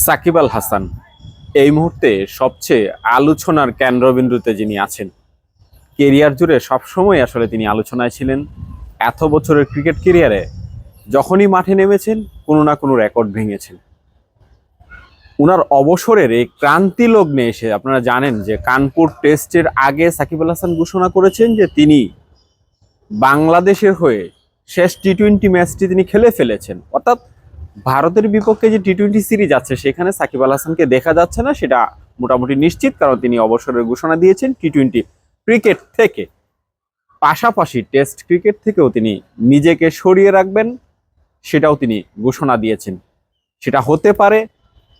সাকিব আল হাসান। এই মুহূর্তে সবচেয়ে আলোচনার কেন্দ্রবিন্দুতে যিনি আছেন, কেরিয়ার জুড়ে সবসময় আসলে তিনি আলোচনায় ছিলেন। এত বছরের ক্রিকেট কেরিয়ারে যখনই মাঠে নেমেছেন, কোনো না কোনো রেকর্ড ভেঙেছেন। উনার অবসরের এই ক্রান্তি লগ্নে এসে আপনারা জানেন যে কানপুর টেস্টের আগে সাকিব আল হাসান ঘোষণা করেছেন যে তিনি বাংলাদেশের হয়ে শেষ টি টোয়েন্টি ম্যাচটি তিনি খেলে ফেলেছেন। অর্থাৎ ভারতের বিপক্ষে যে টি টোয়েন্টি সিরিজ আছে সেখানে সাকিব আল হাসানকে দেখা যাচ্ছে না, সেটা মোটামুটি নিশ্চিত, কারণ তিনি অবসরের ঘোষণা দিয়েছেন টি টোয়েন্টি ক্রিকেট থেকে। পাশাপাশি টেস্ট ক্রিকেট থেকেও তিনি নিজেকে সরিয়ে রাখবেন, সেটাও তিনি ঘোষণা দিয়েছেন। সেটা হতে পারে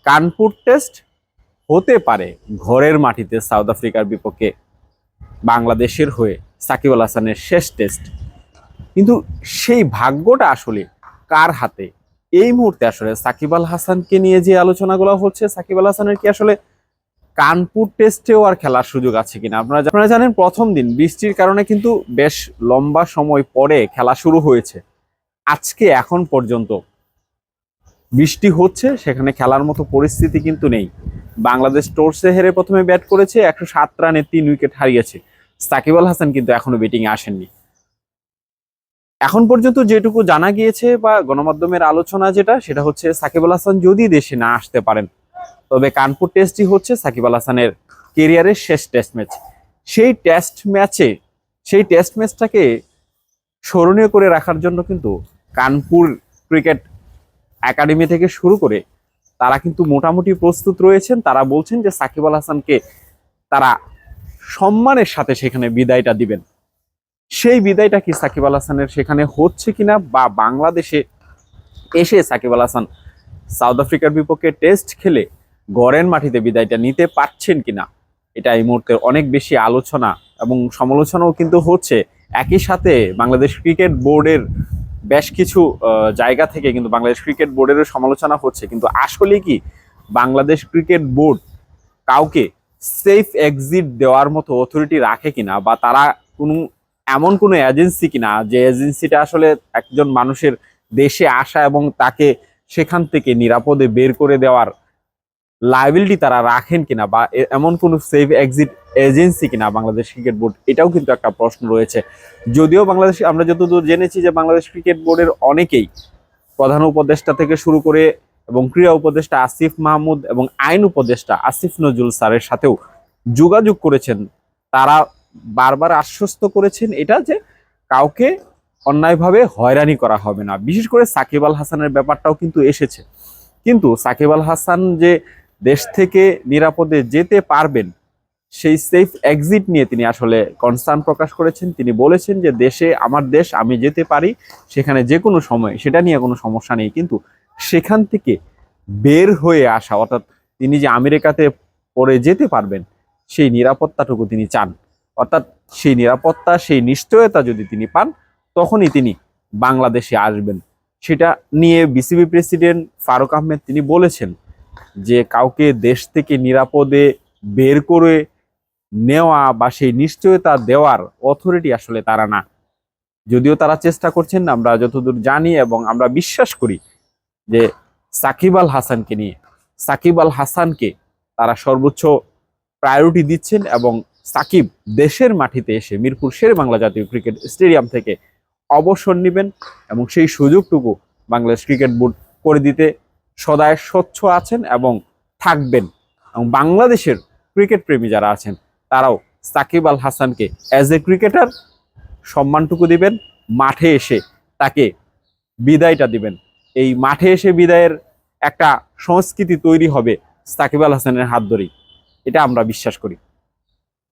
কানপুর টেস্ট হতে পারে ঘরের মাটিতে সাউথ আফ্রিকার বিপক্ষে বাংলাদেশের হয়ে সাকিব আল হাসানের শেষ টেস্ট কিন্তু সেই ভাগ্যটা আসলে কার হাতে? এই মুহূর্তে আসলে সাকিব আল হাসানকে নিয়ে যে আলোচনাগুলো হচ্ছে, সাকিব আল হাসানের কি আসলে কানপুর টেস্টেও আর খেলার সুযোগ আছে কিনা? আপনারা আপনারা জানেন প্রথম দিন বৃষ্টির কারণে কিন্তু বেশ লম্বা সময় পরে খেলা শুরু হয়েছে। আজকে এখন পর্যন্ত বৃষ্টি হচ্ছে, সেখানে খেলার মতো পরিস্থিতি কিন্তু নেই। বাংলাদেশ টোর্সে হেরে প্রথমে ব্যাট করেছে, একশো সাত রানে তিন উইকেট হারিয়েছে। সাকিব আল হাসান কিন্তু এখনও ব্যাটিংয়ে আসেননি। এখন পর্যন্ত যেটুকু জানা গিয়েছে বা গণমাধ্যমের আলোচনা যেটা, সেটা হচ্ছে সাকিব আল হাসান যদি দেশে না আসতে পারেন, তবে কানপুর টেস্টই হচ্ছে সাকিব আল হাসানের কেরিয়ারের শেষ টেস্ট ম্যাচ। সেই টেস্ট ম্যাচে, সেই টেস্ট ম্যাচটাকে স্মরণীয় করে রাখার জন্য কিন্তু কানপুর ক্রিকেট একাডেমি থেকে শুরু করে তারা কিন্তু মোটামুটি প্রস্তুত রয়েছেন। তারা বলছেন যে সাকিব আল হাসানকে তারা সম্মানের সাথে সেখানে বিদায়টা দিবেন। সেই বিদায়টা কি সাকিব আল হাসানের সেখানে হচ্ছে কিনা বা বাংলাদেশে এসে সাকিব আল হাসান সাউথ আফ্রিকার বিপক্ষে টেস্ট খেলে গড়ের মাটিতে বিদায়টা নিতে পারছেন কিনা? এটা এই মুহূর্তে অনেক বেশি আলোচনা এবং সমালোচনাও কিন্তু হচ্ছে। একই সাথে বাংলাদেশ ক্রিকেট বোর্ডের বেশ কিছু জায়গা থেকে কিন্তু বাংলাদেশ ক্রিকেট বোর্ডেরও সমালোচনা হচ্ছে। কিন্তু আসলে কি বাংলাদেশ ক্রিকেট বোর্ড কাউকে সেফ এক্সিট দেওয়ার মতো অথরিটি রাখে কিনা বা তারা কোনো এমন কোনো এজেন্সি কিনা যে এজেন্সিটা আসলে একজন মানুষের দেশে আসা এবং তাকে সেখান থেকে নিরাপদে বের করে দেওয়ার লাইবিলিটি তারা রাখেন কিনা বা এমন কোনো সেফ এক্সিট এজেন্সি কিনা বাংলাদেশ ক্রিকেট বোর্ড এটাও কিন্তু একটা প্রশ্ন রয়েছে। যদিও বাংলাদেশ, আমরা যতদূর জেনেছি যে বাংলাদেশ ক্রিকেট বোর্ডের অনেকেই প্রধান উপদেষ্টা থেকে শুরু করে এবং ক্রীড়া উপদেষ্টা আসিফ মাহমুদ এবং আইন উপদেষ্টা আসিফ নজরুল স্যারের সাথেও যোগাযোগ করেছেন। তারা বারবার আশ্বস্ত করেছেন এটা যে কাউকে অন্যায়ভাবে হয়রানি করা হবে না। বিশেষ করে সাকিব আল হাসানের ব্যাপারটাও কিন্তু এসেছে। কিন্তু সাকিব আল হাসান যে দেশ থেকে নিরাপদে যেতে পারবেন, সেই সেফ এক্সিট নিয়ে তিনি আসলে কনসার্ন প্রকাশ করেছেন। তিনি বলেছেন যে, দেশে আমার দেশ, আমি যেতে পারি, সেখানে যে কোনো সময়, সেটা নিয়ে কোনো সমস্যা নেই। কিন্তু সেখান থেকে বের হয়ে আসা, অর্থাৎ তিনি যে আমেরিকাতে পরে যেতে পারবেন, সেই নিরাপত্তাটুকু তিনি চান। অর্থাৎ সেই নিরাপত্তা, সেই নিশ্চয়তা যদি তিনি পান, তখনই তিনি বাংলাদেশে আসবেন। সেটা নিয়ে বিসিবি প্রেসিডেন্ট ফারুক আহমেদ তিনি বলেছেন যে কাউকে দেশ থেকে নিরাপদে বের করে নেওয়া বা সেই নিশ্চয়তা দেওয়ার অথরিটি আসলে তারা না। যদিও তারা চেষ্টা করছেন, আমরা যতদূর জানি এবং আমরা বিশ্বাস করি যে সাকিব আল হাসানকে নিয়ে, সাকিব আল হাসানকে তারা সর্বোচ্চ প্রায়োরিটি দিচ্ছেন এবং সাকিব দেশের মাটিতে এসে মিরপুর শের বাংলা জাতীয় ক্রিকেট স্টেডিয়াম থেকে অবসর নেবেন এবং সেই সুযোগটুকু বাংলাদেশ ক্রিকেট বোর্ড করে দিতে সদায় স্বচ্ছ আছেন এবং থাকবেন। এবং বাংলাদেশের ক্রিকেট প্রেমী যারা আছেন, তারাও সাকিব আল হাসানকে অ্যাজ এ ক্রিকেটার সম্মানটুকু দিবেন, মাঠে এসে তাকে বিদায়টা দিবেন। এই মাঠে এসে বিদায়ের একটা সংস্কৃতি তৈরি হবে সাকিব আল হাসানের হাত ধরেই। এটা আমরা বিশ্বাস করি।